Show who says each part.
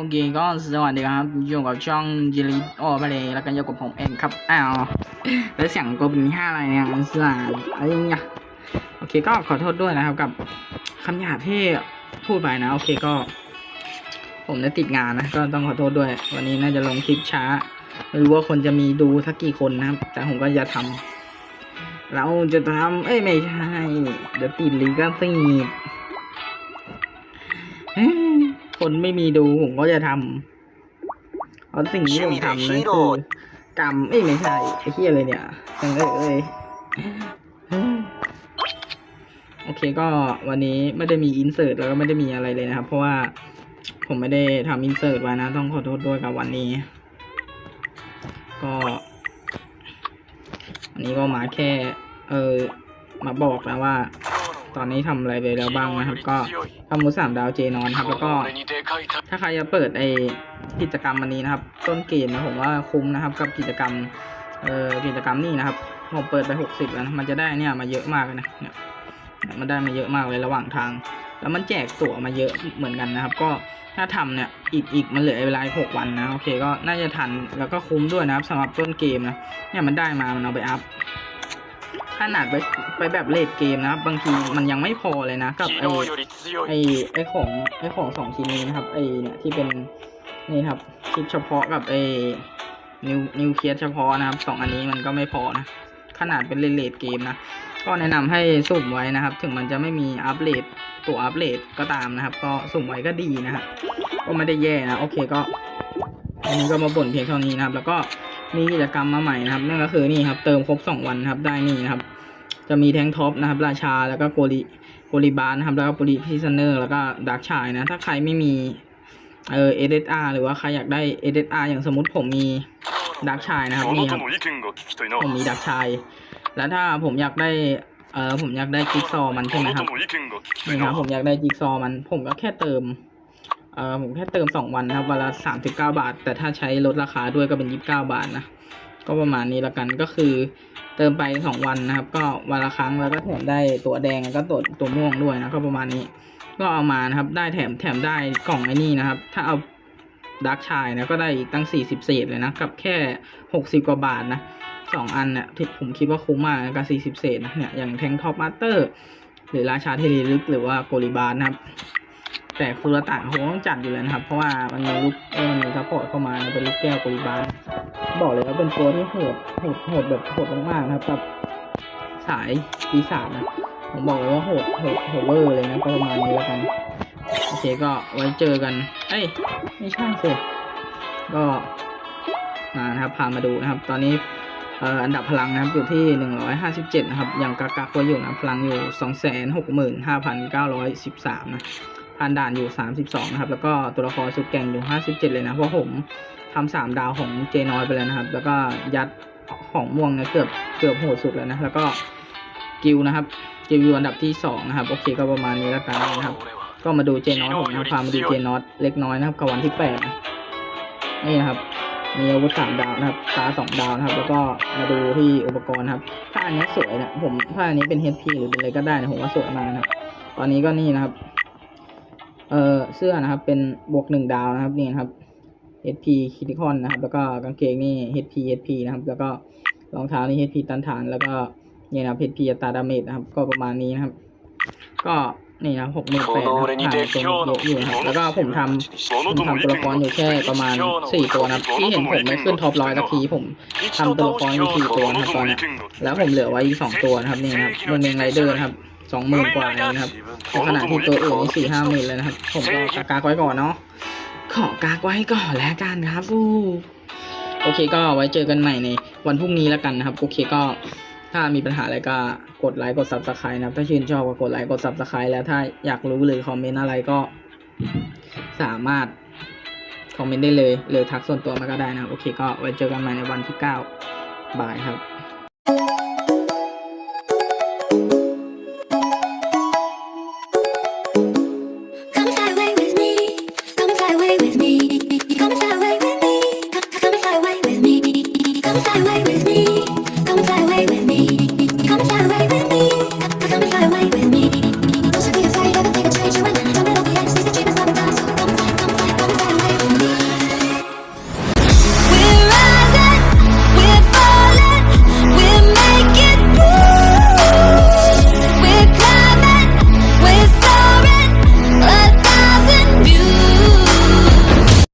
Speaker 1: โอเคก็สวัสดีครับอยู่กับช่องจิริโอไปเลยแล้วก็อยู่กับผมเองครับอ้าวแล้วเสียงกูเป็นห้าอะไรเนี่ยมันสานอะไรเงี้ยโอเคก็ขอโทษด้วยนะครับกับคำหยาบที่พูดไปนะ โอเคก็ ผมได้ติดงานนะก็ต้องขอโทษด้วย วันนี้น่าจะลงคลิปช้าไม่รู้ว่าคนจะมีดูสักกี่คนนะครับ แต่ผมก็จะทำเราจะทำเอ้ยไม่ใช่เดี๋ยวติดลิขสิทธิ์ คนไม่มีดูผมก็จะทำเพราะสิ่งที่ผมทำนั่นคือกรรมเอ้ยไม่ใช่ไอ้เหี้ยอะไรเนี่ยเอ้ยเอ้ยเอ้ยโอเคก็วันนี้ไม่ได้มีอินเสิร์ตแล้วก็ไม่ได้มีอะไรเลยนะครับ เพราะว่าผมไม่ได้ทำอินเสิร์ตไว้นะ ต้องขอโทษด้วยกับวันนี้ ก็อันนี้ก็มาแค่ เออมาบอกนะว่า ตอนนี้ทำอะไรไปแล้วบ้างนะครับ ก็ทำมูสามดาวเจนอนครับ แล้วก็ ถ้าใครจะเปิดไอกิจกรรมวันนี้นะครับ ต้นเกมนะผมว่าคุ้มนะครับ กับกิจกรรมเอ่อกิจกรรมนี่นะครับผมเปิดไปหกสิบแล้วนะมันจะได้เนี่ยมาเยอะมากเลยนะเนี่ยเนี่ยมันได้มาเยอะมากเลยระหว่างทาง แล้วมันแจกตั๋วมาเยอะเหมือนกันนะครับ ก็ถ้าทำเนี่ยอีกอีกมันเหลือเวลาหกวันนะโอเคก็น่าจะทันแล้วก็คุ้มด้วยนะครับสำหรับต้นเกมนะเนี่ยมันได้มามันเอาไปอัพ ขนาดไปไปแบบเลดเกมนะครับ บางทีมันยังไม่พอเลยนะกับไอไอไอของไอของสองชิ้นนี้นะครับไอเนี่ยที่เป็นนี่ครับชิปเฉพาะกับไอนิวนิวเคลียร์เฉพาะนะครับสองอันนี้มันก็ไม่พอนะขนาดเป็นเลดเกมนะก็แนะนำให้สุ่มไว้นะครับ ถึงมันจะไม่มีอัปเดตตัวอัปเดตก็ตามนะครับ ก็สุ่มไว้ก็ดีนะครับก็ไม่ได้แย่นะโอเคก็อันนี้ก็มาบ่นเพียงเท่านี้นะครับ แล้วก็ มีกิจกรรมมาใหม่นะครับ นั่นก็คือนี่ครับ เติมครบสองวันนะครับได้นี่นะครับ จะมีแทงท็อปนะครับ ราชาแล้วก็โกลิโกลิบาร์นะครับ แล้วก็โกลิพิซเนอร์แล้วก็ดักชายนะ ถ้าใครไม่มีเออเอเดอาร์หรือว่าใครอยากได้เอเดอาร์อย่างสมมติผมมีดักชายนะครับนี่ครับผมมีดักชาย แล้วถ้าผมอยากได้เออผมอยากได้จิ๊กซอว์มันใช่ไหมครับนี่ครับผมอยากได้จิ๊กซอว์มันผมก็แค่เติมเออ ผมแค่เติมสองวันนะครับวันละสามสิบเก้าบาท แต่ถ้าใช้ลดราคาด้วยก็เป็นยี่สิบเก้าบาทนะ ก็ประมาณนี้ละกันก็คือเติมไปสองวันนะครับ ก็วันละครั้งแล้วก็แถมได้ตัวแดงแล้วก็ตัวตัวม่วงด้วยนะก็ประมาณนี้ ก็เอามานะครับได้แถมแถมได้กล่องไอ้นี่นะครับ ถ้าเอาดักชายนะก็ได้อีกตั้งสี่สิบเศษเลยนะกับแค่หกสิบกว่าบาทนะสองอันเนี่ยที่ผมคิดว่าคุ้มมากนะกับสี่สิบเศษนะเนี่ยอย่างแทงท็อปมาสเตอร์หรือราชาเทเลลึกหรือว่าโกลิบาร์นะครับ แต่คุรตะคงต้องจัดอยู่แล้วนะครับ เพราะว่ามันมีลูกมันมีซัพพอร์ตเข้ามานะเป็นลูกแก้วโกลิบาร์บอกเลยว่าเป็นตัวที่โหดโหดโหดแบบโหดมากๆนะครับกับสายปีศาจนะผมบอกเลยว่าโหดโหดโหดเวอร์เลยนะประมาณนี้แล้วกันโอเคก็ไว้เจอกัน เอ้ยไม่ใช่สิก็มานะครับพามาดูนะครับ ตอนนี้เอ่ออันดับพลังนะครับอยู่ที่หนึ่งร้อยห้าสิบเจ็ดนะครับยังกักกักไว้อยู่นะพลังอยู่สองแสนหกหมื่นห้าพันเก้าร้อยสิบสามนะ ผ่านด่านอยู่สามสิบสองนะครับ แล้วก็ตัวละครสุดแก่งอยู่ห้าสิบเจ็ดเลยนะ เพราะผมทำสามดาวของเจน้อยไปแล้วนะครับ แล้วก็ยัดของม่วงเนี่ยเกือบเกือบโหดสุดแล้วนะ แล้วก็กิลนะครับ กิลอยู่อันดับที่สองนะครับ โอเคก็ประมาณนี้แล้วกันนะครับ ก็มาดูเจน้อยผมนะพามาดูเจน้อยเล็กน้อยนะครับกับวันที่แปดนะนี่นะครับมีอาวุธสามดาวนะครับตาสองดาวนะครับ แล้วก็มาดูที่อุปกรณ์ครับ ถ้าอันนี้สวยนะผมถ้าอันนี้เป็น HP หรือเป็นอะไรก็ได้นะผมว่าสวยมากนะครับ ตอนนี้ก็นี่นะครับ เออเสื้อนะครับ เป็นบวกหนึ่งดาวนะครับนี่นะครับ HP คิติคอนนะครับ แล้วก็กางเกงนี่ HP HP นะครับ แล้วก็รองเท้านี่ HP ตันฐาน แล้วก็เนี่ยนะครับ HP อัตราดาเมจนะครับ ก็ประมาณนี้นะครับ ก็นี่นะหกหมื่นแปดนะครับผ่านตัวเยอะอยู่นะครับ แล้วก็ผมทำผมทำตัวละครอยู่แค่ประมาณสี่ตัวนะครับที่เห็นผมไม่ขึ้นท็อปร้อยตะกี้ผมทำตัวละครอยู่สี่ตัวนะครับตอนนี้แล้วผมเหลือไว้อีกสองตัวนะครับนี่นะครับมันเป็นไรเดอร์นะครับ สองหมื่นกว่าเลยนะครับในขณะที่ตัวอื่นนี่สี่ห้าหมื่นเลยนะครับ ผมก็กากๆไว้ก่อนเนาะขอกากไว้ก่อนแล้วกันครับอู้โอเคก็ไว้เจอกันใหม่ในวันพรุ่งนี้แล้วกันนะครับ โอเคก็ถ้ามีปัญหาอะไรก็กดไลค์กดซับสไครต์นะครับ ถ้าชื่นชอบก็กดไลค์กดซับสไครต์แล้วถ้าอยากรู้หรือคอมเมนต์อะไรก็สามารถคอมเมนต์ได้เลยหรือทักส่วนตัวมาก็ได้นะครับโอเคก็ไว้เจอกันใหม่ในวันที่เก้าบายครับ me.